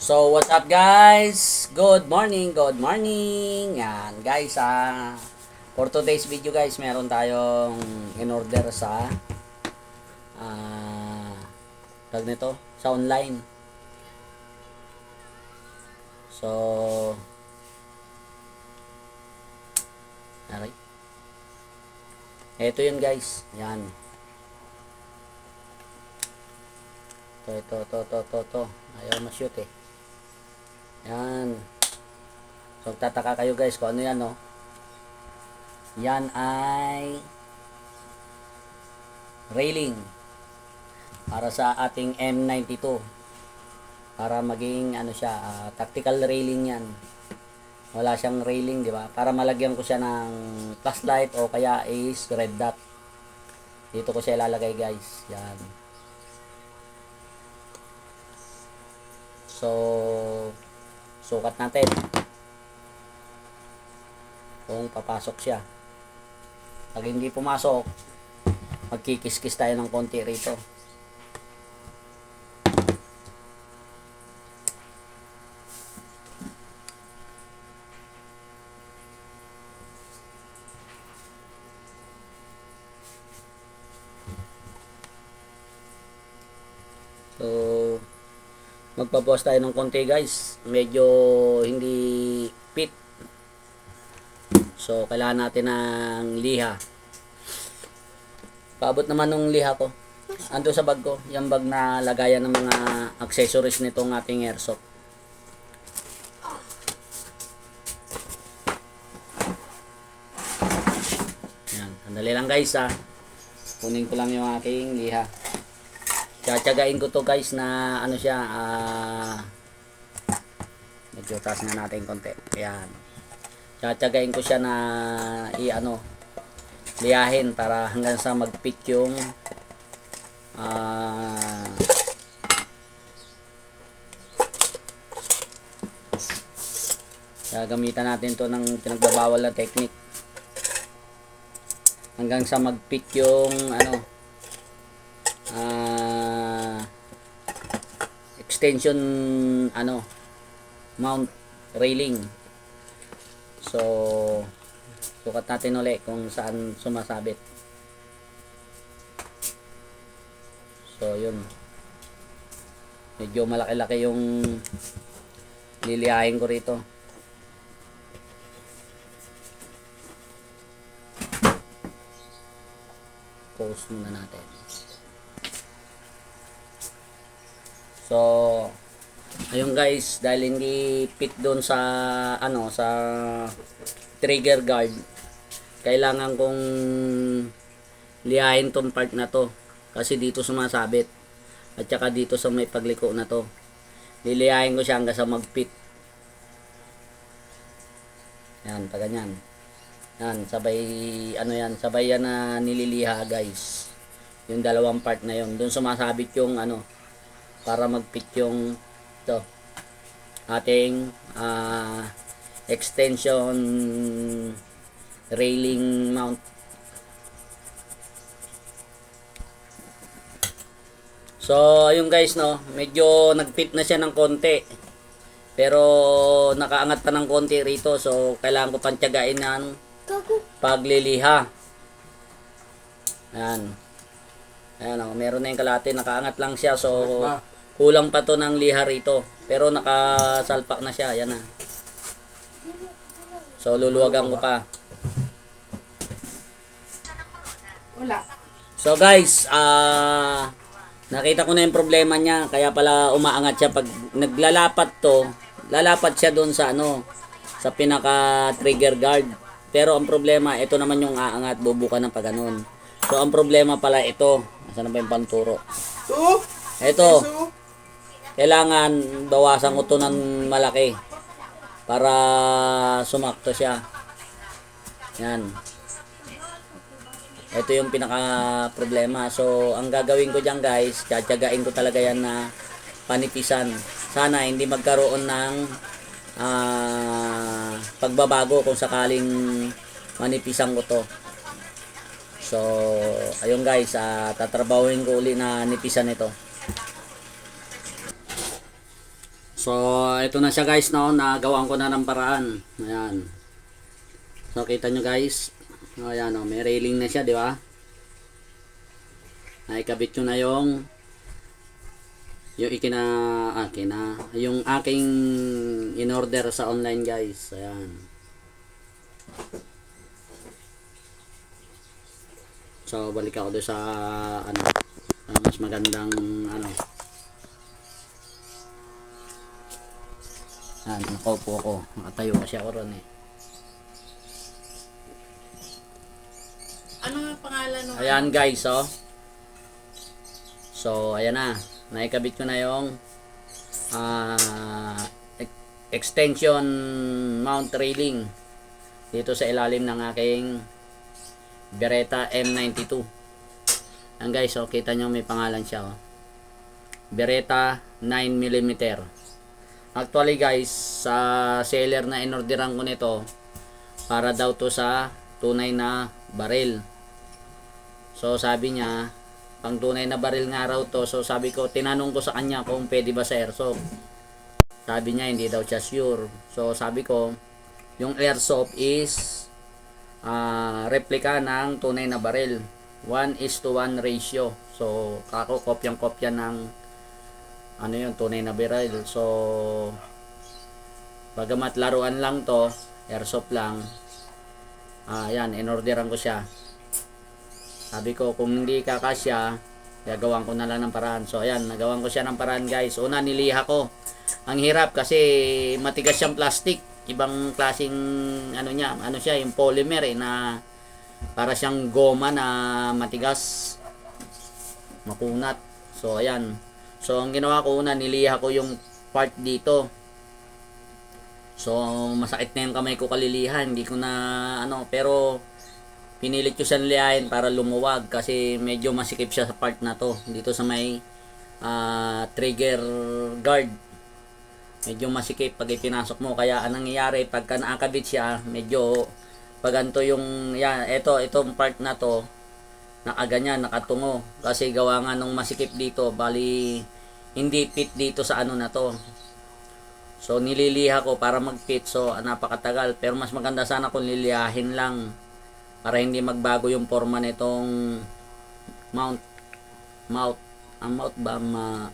So, what's up guys? Good morning, good morning. Yan, guys, ah, for today's video guys, meron tayong in-order sa ah, tag nito, sa online. So, Aray. Ito yun guys. Yan. Ito, ito, ito, ito, ito, ito. Ayaw ma-shoot eh. Yan. So, tataka kayo guys kung ano yan, no? Yan ay railing para sa ating M92 para maging ano siya ah, tactical railing yan. Wala siyang railing di ba? Para malagyan ko siya ng flashlight o kaya is red dot. Dito ko siya ilalagay guys. Yan. So, sukat natin. Kung papasok siya. Pag hindi pumasok, magkikis-kis tayo ng konti rito. So, magpabawas tayo ng konti guys. Medyo hindi fit. So kailangan natin ng liha. Paabot naman ng liha ko. Ando sa bag ko yung bag na lagayan ng mga accessories nitong ating airsoft. Yan. Sandali lang guys ha. Kunin ko lang yung aking liha Tsatsagain ko to guys na ano siya ah medyo taas nga natin konti. Ayan. Tsatsagain ko siya na i ano liyahin para hanggang sa magpit yung ah gagamitan natin to ng pinagbabawal na technique. Hanggang sa magpit yung ano extension ano mount railing. So sukat natin uli kung saan sumasabit. So yun. Medyo malaki-laki yung liliyahin ko rito. Post muna natin So, ayun guys, dahil hindi fit doon sa ano, sa trigger guard, kailangan kong liyahin tong part na to. Kasi dito sumasabit. At saka dito sa may pagliko na to. Liliyahin ko siya hanggang sa mag-fit. Yan, pa ganyan yan, sabay ano yan, sabay yan na nililiha guys. Yung dalawang part na yun. Doon sumasabit yung ano para mag-fit yung to ating ah, extension railing mount. So ayun guys no medyo nag-fit na siya ng konti. Pero nakaangat pa ng konti rito so kailangan ko pang tiyagain ng pagliliha. Yan Ayan o, meron na yung kalate, nakaangat lang siya. So, kulang pa to ng liha rito. Pero nakasalpak na siya, yan na. So, luluwagan ko pa. Wala. So, guys, ah nakita ko na yung problema niya. Kaya pala umaangat siya. Pag naglalapat to, lalapat siya doon sa ano, sa pinaka trigger guard. Pero ang problema, ito naman yung aangat, bubuka ng pag ganun. So, ang problema pala ito. Nasaan na ba yung panturo? Ito, Two. Kailangan bawasan ko to ng malaki para sumakto siya. Yan. Ito yung pinaka problema. So, ang gagawin ko diyan guys, tsatsagain ko talaga yan na panipisan. Sana hindi magkaroon ng ah, pagbabago kung sakaling manipisan ko to. So, ayun guys, ah, tatrabahuin ko uli na nipisan ito. So, ito na siya guys, no? Nagawan ko na ng paraan. Ayan. So, kita nyo guys. Ayan, no? May railing na siya, di ba? Naikabit ko na yung yung ikina akin na yung aking in order sa online guys ayan so balik ako doon sa ano mas magandang ano Ayan, nakaupo ako. Nakatayo kasi ako ron eh. Ano nga pangalan ng Ayan guys, oh. So, ayan na. Naikabit ko na yung ex- extension mount railing dito sa ilalim ng aking Beretta M92. Ayan guys, oh, kita nyo may pangalan siya, oh. Beretta 9mm. Actually guys, sa seller na inorderan ko nito, para daw to sa tunay na baril. So sabi niya, pang tunay na baril nga raw to. So sabi ko, tinanong ko sa kanya kung pwede ba sa airsoft. Sabi niya, hindi daw siya sure. So sabi ko, yung airsoft is ah, replika ng tunay na baril. 1 is to 1 ratio. So, kako kopyang-kopya ng ano yun, tunay na baril. So, bagamat laruan lang to, airsoft lang, ah, yan, inorderan ko siya. Sabi ko, kung hindi kakasya, gagawan ko na lang ng paraan. So, ayan, nagawan ko siya ng paraan, guys. Una, niliha ko. Ang hirap kasi matigas siyang plastic. Ibang klaseng, ano niya, ano siya, yung polymer eh, na para siyang goma na matigas. Makunat. So, ayan. So, ang ginawa ko una, niliha ko yung part dito. So, masakit na yung kamay ko kalilihan. Hindi ko na, ano, pero pinilit ko siyang liyahin para lumuwag kasi medyo masikip siya sa part na to dito sa may ah, trigger guard medyo masikip pag ipinasok mo kaya anong nangyayari pagka nakakabit siya medyo pag ganito yung yan ito itong part na to nakaganyan nakatungo. Kasi gawa nga nung masikip dito bali hindi fit dito sa ano na to. So nililiha ko para mag-fit. So ah, napakatagal. Pero mas maganda sana kung liliyahin lang para hindi magbago yung forma nitong mount mount ang mount ba? Ma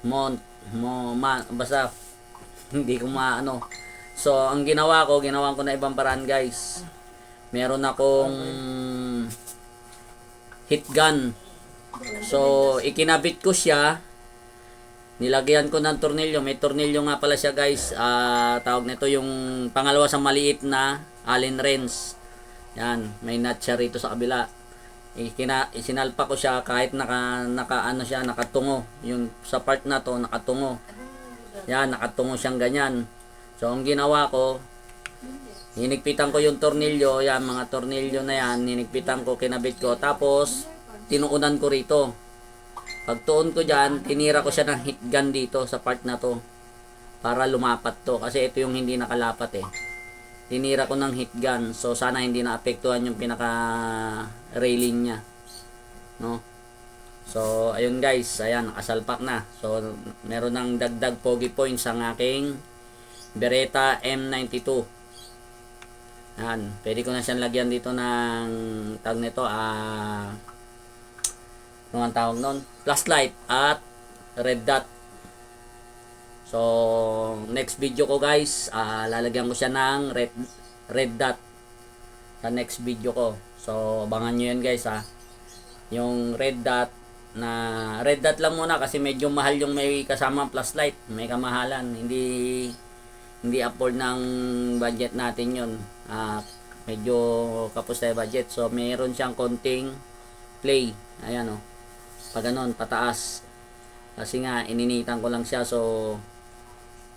mount mo ma, basta hindi ko maano so ang ginawa ko ginawa ko na ibang paraan guys. Meron akong hit gun so ikinabit ko siya nilagyan ko ng tornilyo may tornilyo nga pala siya guys Ah, tawag nito yung pangalawa sa maliit na allen wrench yan, may nut siya rito sa kabila. Ikina, isinalpa ko siya kahit naka, naka ano siya, nakatungo. Yung sa part na to, nakatungo. Yan, nakatungo siyang ganyan. So, ang ginawa ko, hinigpitan ko yung tornilyo, yan, mga tornilyo na yan, hinigpitan ko, kinabit ko. Tapos, tinuunan ko rito. Pagtuon ko dyan, tinira ko siya ng hit gun dito sa part na to. Para lumapat to. Kasi ito yung hindi nakalapat eh tinira ko ng hit gun so sana hindi naapektuhan yung pinaka railing niya no so ayun guys ayan nakasalpak na so meron ng dagdag pogi points ang aking Beretta M92 yan pwede ko na siyang lagyan dito ng tag nito ah ano ang tawag nun flashlight at red dot So, next video ko guys, ah, lalagyan ko siya ng red, red dot sa next video ko. So, abangan nyo yan guys ha. Yung red dot na red dot lang muna kasi medyo mahal yung may kasama flashlight. May kamahalan. Hindi hindi afford ng budget natin yun. Ah, medyo kapos tayo budget. So, meron siyang konting play. Ayan o. Oh. Pag ganun, pataas. Kasi nga, ininitan ko lang siya. So,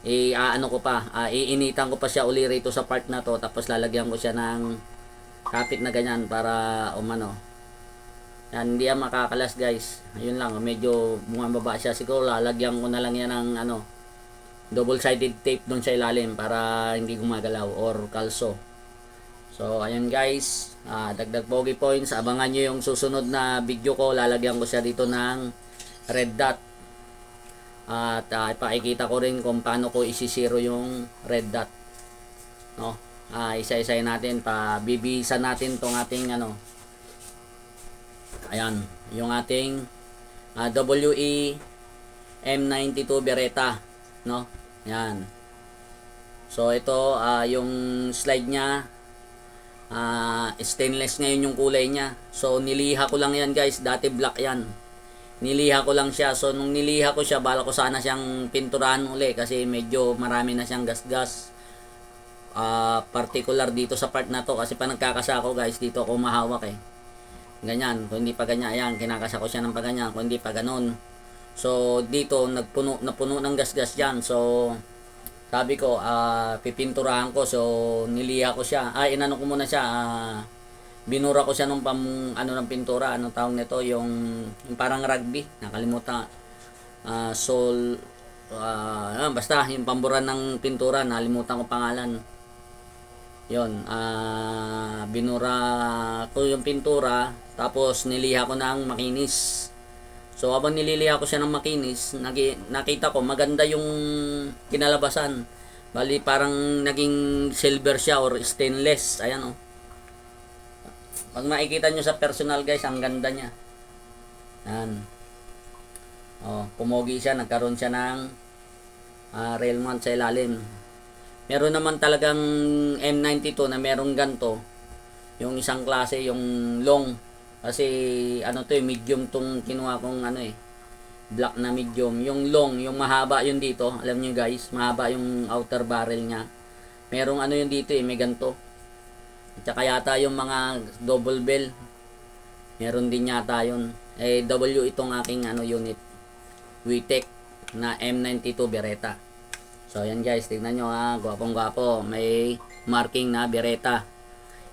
i ano ko pa, ah, iinitan ko pa siya uli rito sa part na to tapos lalagyan ko siya ng kapit na ganyan para umano. Yan, hindi yan makakalas guys. Ayun lang, medyo bumababa siya. Siguro lalagyan ko na lang yan ng ano, double-sided tape doon sa ilalim para hindi gumagalaw or kalso. So, ayun guys, ah, dagdag pogi points. Abangan nyo yung susunod na video ko. Lalagyan ko siya dito ng red dot At ah, ipakikita ko rin kung paano ko isisiro yung red dot. No? Ah, isa-isayin natin pa bibihisan natin tong ating ano. Ayan, yung ating ah, WE M92 Beretta, no? Yan. So ito ah, yung slide niya ah, stainless ngayon yung kulay niya. So niliha ko lang yan guys, dati black yan. Niliha ko lang siya. So nung niliha ko siya, bala ko sana siyang pinturahan uli kasi medyo marami na siyang gas-gas. Ah, particular dito sa part na to kasi pa nagkakasa ako guys, dito ako mahawak eh. Ganyan, kung hindi pa ganyan, ayan, kinakasa ko siya ng paganyan, kung hindi pa ganun. So dito nagpuno napuno ng gas-gas diyan. So sabi ko, ah, pipinturahan ko. So, niliha ko siya. Ay, inano ko muna siya. ah, binura ko siya nung pam, ano ng pintura. Anong tawag nito? Yung, yung parang rugby. Nakalimutan. Ah, sol, ah, ah, basta, yung pamburan ng pintura. Nakalimutan ko pangalan. Yon, ah, binura ko yung pintura. Tapos, niliha ko ng makinis. So habang nililiha ko siya ng makinis, nakita ko maganda yung kinalabasan. Bali parang naging silver siya or stainless. Ayan oh. Pag makikita nyo sa personal guys, ang ganda niya. Yan. Oh, pumogi siya, nagkaroon siya ng ah, rail mount sa ilalim. Meron naman talagang M92 na merong ganto. Yung isang klase, yung long. Kasi ano to eh, medium tong kinuha kong ano eh. Black na medium. Yung long, yung mahaba yun dito. Alam niyo guys, mahaba yung outer barrel niya. Merong ano yun dito eh, may ganto. At saka yata yung mga double bell. Meron din yata yun. Eh, W itong aking ano unit. Witek na M92 Beretta. So, yan guys, tignan nyo ha. Gwapong gwapo. May marking na Beretta.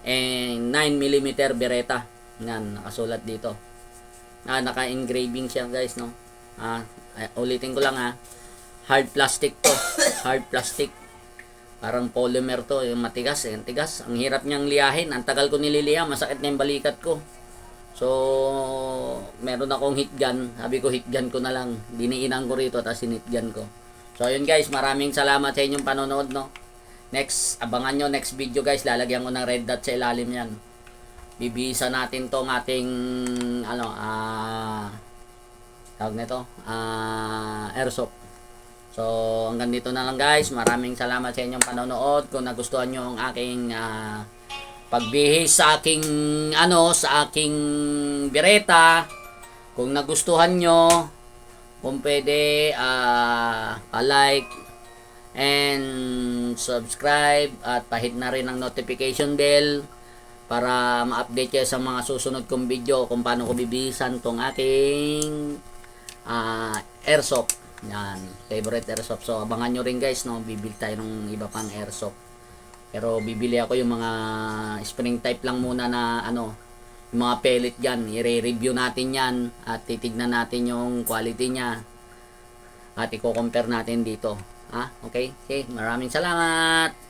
And 9mm Beretta. Yan, nakasulat dito. Ah, naka-engraving siya guys, no? Ah, ulitin ko lang ha. Hard plastic to. Hard plastic. Parang polymer to, yung matigas, eh, tigas. Ang hirap niyang liyahin. Ang tagal ko nililiha, masakit na yung balikat ko. So, meron akong hit gun. Sabi ko, hit gun ko na lang. Diniinan ko rito, tapos sinit gun ko. So, yun guys, maraming salamat sa inyong panonood, no? Next, abangan nyo next video guys. Lalagyan ko ng red dot sa ilalim yan. Bibisa natin tong ating, ano, ah, tawag nito, ah, airsoft. So, hanggang dito na lang guys. Maraming salamat sa inyong panonood. Kung nagustuhan nyo ang aking ah, pagbihis sa aking ano, sa aking bireta. Kung nagustuhan nyo, kung pwede, ah, pa-like and subscribe at pahit na rin ang notification bell para ma-update kayo sa mga susunod kong video kung paano ko bibihisan tong aking ah, airsoft. Yan, favorite airsoft. So, abangan nyo rin guys, no? Bibili tayo ng iba pang airsoft. Pero bibili ako yung mga spring type lang muna na ano, yung mga pellet dyan. I-review natin yan at titignan natin yung quality niya. At i-compare natin dito. Ha? Okay? Okay, maraming salamat.